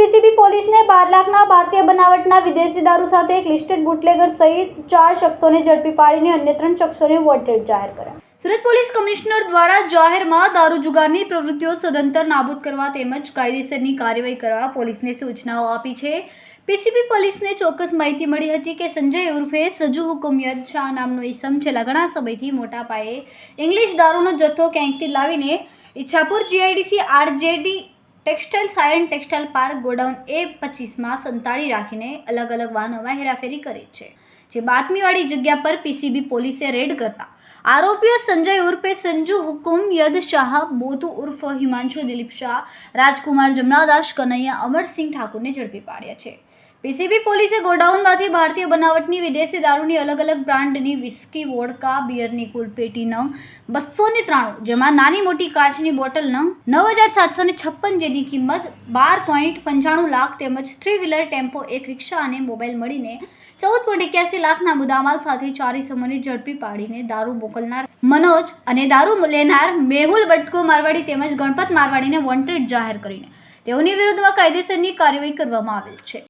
પોલીસને બાર લાખના ભારતીય બનાવટના વિદેશી દારૂ સાથે એક લિસ્ટેડ બુટલેગર સહિત ચાર શખ્સોને ઝડપી પાડીને અન્ય ત્રણ શખ્સોને વોન્ટેડ જાહેર કર્યા. સુરત પોલીસ કમિશનર દ્વારા જાહેરમાં દારૂ જુગારની પ્રવૃત્તિઓ સદંતર નાબૂદ કરવા તેમજ કાયદેસરની કાર્યવાહી કરવા પોલીસને સૂચનાઓ આપી છે. પીસીબી પોલીસને ચોક્કસ માહિતી મળી હતી કે સંજય ઉર્ફે સજુ હુકુમિયત શાહ નામનો ઈસમ છેલ્લા ઘણા સમયથી મોટા પાયે ઇંગ્લિશ દારૂનો જથ્થો ક્યાંકથી લાવીને Ichchhapur GIDC RJD textile Sayan textile park godown A પચીસમાં સંતાડી રાખીને અલગ અલગ વાહનોમાં હેરાફેરી કરે છે. જે બાતમીવાળી જગ્યા પર પીસીબી પોલીસે રેડ કરતા. આરોપીઓ સંજય ઉર્ફે સંજુ હુકુમ, યદ શાહ, બોતુ ઉર્ફ હિમાંશુ દિલીપ શાહ, રાજકુમાર જમનાદાસ, કનૈયા અમરસિંહ ઠાકુરને ઝડપી પાડ્યા છે. પીસીબી પોલીસે ગોડાઉનમાંથી ભારતીય બનાવટની વિદેશી દારૂની અલગ અલગ બ્રાન્ડની વિસ્કી વોડકા બિયરની કુલ પેટી નંગ બસો ને ત્રાણું, જેમાં નાની મોટી કાચની બોટલ નંગ નવ હજાર સાતસો ને છપ્પન જેની કિંમત બાર પોઈન્ટ પંચાણું લાખ તેમજ થ્રી વ્હીલર ટેમ્પો, એક રિક્ષા અને મોબાઈલ મળીને ચૌદ પોઈન્ટ એક્યાસી લાખના મુદ્દામાલ સાથે ચાર ઇસમોને ઝડપી પાડીને દારૂ મોકલનાર મનોજ અને દારૂ લેનાર મેહુલ બટકો મારવાડી તેમજ ગણપત મારવાડીને વોન્ટેડ જાહેર કરીને. તેઓની વિરુદ્ધમાં કાયદેસરની કાર્યવાહી કરવામાં આવેલ છે.